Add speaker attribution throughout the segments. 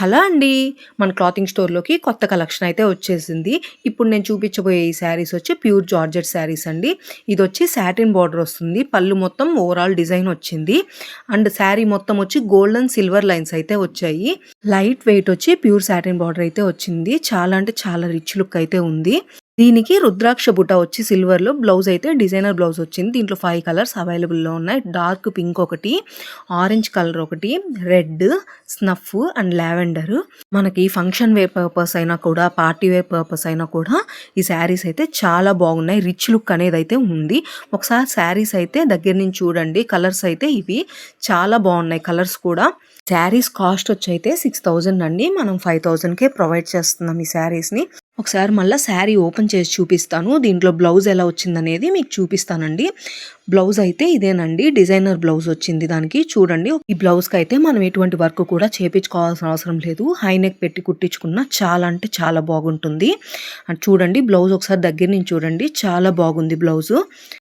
Speaker 1: Hello అండి మన clothing స్టోర్‌లోకి కొత్త కలెక్షన్ అయితే వచ్చేసింది. ఇప్పుడు నేను చూపించబోయే ఈ శారీస్ వచ్చి ప్యూర్ జార్జెట్ శారీస్ అండి. ఇది వచ్చి శాటిన్ బార్డర్ వస్తుంది. పళ్ళు మొత్తం ఓవరాల్ డిజైన్ వచ్చింది. అండ్ శారీ మొత్తం వచ్చి గోల్డెన్ సిల్వర్ లైన్స్ అయితే వచ్చాయి. లైట్ వెయిట్ వచ్చి ప్యూర్ శాటిన్ బార్డర్ అయితే వచ్చింది. చాలా అంటే చాలా రిచ్ లుక్ అయితే ఉంది. దీనికి రుద్రాక్ష బుట్ట వచ్చి సిల్వర్‌లో బ్లౌజ్ అయితే డిజైనర్ బ్లౌజ్ వచ్చింది. దీంట్లో ఫైవ్ కలర్స్ అవైలబుల్‌లో ఉన్నాయి. డార్క్ పింక్ ఒకటి, ఆరెంజ్ కలర్ ఒకటి, రెడ్, స్నఫ్ అండ్ లావెండర్. మనకి ఫంక్షన్ వేర్ పర్పస్ అయినా కూడా, పార్టీ వేర్ పర్పస్ అయినా కూడా ఈ శారీస్ అయితే చాలా బాగున్నాయి. రిచ్ లుక్ అనేది అయితే ఉంది. ఒకసారి శారీస్ అయితే దగ్గర నుంచి చూడండి. కలర్స్ అయితే ఇవి చాలా బాగున్నాయి కలర్స్ కూడా. శారీస్ కాస్ట్ వచ్చి అయితే 6000 అండి. మనం 5000కే ప్రొవైడ్ చేస్తున్నాం ఈ శారీస్‌ని. ఒకసారి మళ్ళీ శారీ ఓపెన్ చేసి చూపిస్తాను. దీంట్లో బ్లౌజ్ ఎలా వచ్చిందనేది మీకు చూపిస్తానండి. బ్లౌజ్ అయితే ఇదేనండి. డిజైనర్ బ్లౌజ్ వచ్చింది దానికి. చూడండి ఈ బ్లౌజ్‌కి అయితే మనం ఎటువంటి వర్క్ కూడా చేపించుకోవాల్సిన అవసరం లేదు. హై నెక్ పెట్టి కుట్టించుకున్న చాలా అంటే చాలా బాగుంటుంది. చూడండి బ్లౌజ్ ఒకసారి దగ్గర నుంచి చూడండి. చాలా బాగుంది బ్లౌజ్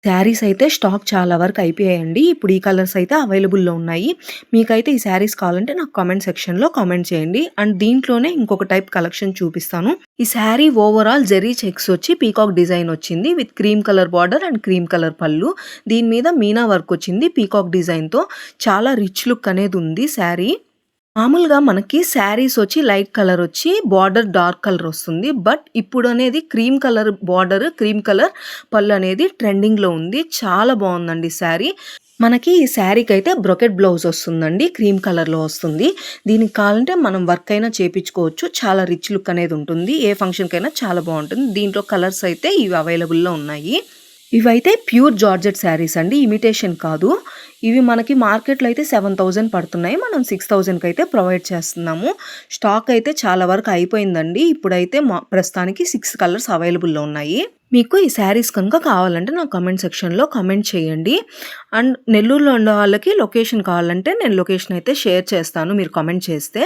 Speaker 1: శారీస్ అయితే స్టాక్ చాలా వరకు అయిపోయాయండి. ఇప్పుడు ఈ కలర్స్ అయితే అవైలబుల్‌లో ఉన్నాయి. మీకైతే ఈ శారీస్ కావాలంటే నాకు కామెంట్ సెక్షన్‌లో కామెంట్ చేయండి. అండ్ దీంట్లోనే ఇంకొక టైప్ కలెక్షన్ చూపిస్తాను. ఈ శారీ ఓవరాల్ జెర్రీ చెక్స్ వచ్చి పీకాక్ డిజైన్ వచ్చింది. With cream colour border and cream colour పళ్ళు. దీని మీద మీనా వర్క్ వచ్చింది పీకాక్ డిజైన్‌తో. చాలా రిచ్ లుక్ అనేది ఉంది శారీ. మామూలుగా మనకి శారీస్ వచ్చి లైట్ కలర్ వచ్చి బార్డర్ డార్క్ కలర్ వస్తుంది. బట్ ఇప్పుడు అనేది cream colour border, cream colour పళ్ళు అనేది ట్రెండింగ్‌లో ఉంది. చాలా బాగుందండి శారీ. మనకి ఈ శారీకి అయితే బ్రొకెట్ బ్లౌజ్ వస్తుందండి. క్రీమ్ కలర్‌లో వస్తుంది. దీనికి కావాలంటే మనం వర్క్ అయినా చేపించుకోవచ్చు. చాలా రిచ్ లుక్ అనేది ఉంటుంది. ఏ ఫంక్షన్‌కైనా చాలా బాగుంటుంది. దీంట్లో కలర్స్ అయితే ఇవి అవైలబుల్‌లో ఉన్నాయి. ఇవైతే ప్యూర్ జార్జెట్ శారీస్ అండి. ఇమిటేషన్ కాదు. ఇవి మనకి మార్కెట్‌లో అయితే 7000 పడుతున్నాయి. మనం 6000కి అయితే ప్రొవైడ్ చేస్తున్నాము. స్టాక్ అయితే చాలా వరకు అయిపోయిందండి. ఇప్పుడైతే మా ప్రస్తుతానికి సిక్స్ కలర్స్ అవైలబుల్‌లో ఉన్నాయి. మీకు ఈ శారీస్ కనుక కావాలంటే నాకు కమెంట్ సెక్షన్‌లో కమెంట్ చేయండి. అండ్ నెల్లూరులో ఉండే వాళ్ళకి లొకేషన్ కావాలంటే నేను లొకేషన్ అయితే షేర్ చేస్తాను మీరు కామెంట్ చేస్తే.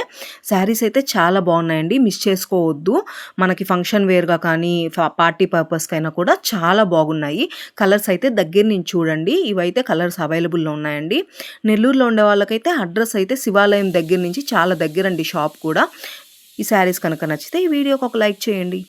Speaker 1: శారీస్ అయితే చాలా బాగున్నాయండి. మిస్ చేసుకోవద్దు. మనకి ఫంక్షన్ వేర్‌గా కానీ, పార్టీ పర్పస్‌కైనా కూడా చాలా బాగున్నాయి. కలర్స్ అయితే దగ్గర నుంచి చూడండి. ఇవైతే కలర్స్ అవైలబుల్‌లో ఉన్నాయండి. నెల్లూరులో ఉండే వాళ్ళకైతే అడ్రస్ అయితే శివాలయం దగ్గర నుంచి చాలా దగ్గరండి షాప్ కూడా. ఈ శారీస్ కనుక నచ్చితే ఈ వీడియోకి ఒక లైక్ చేయండి.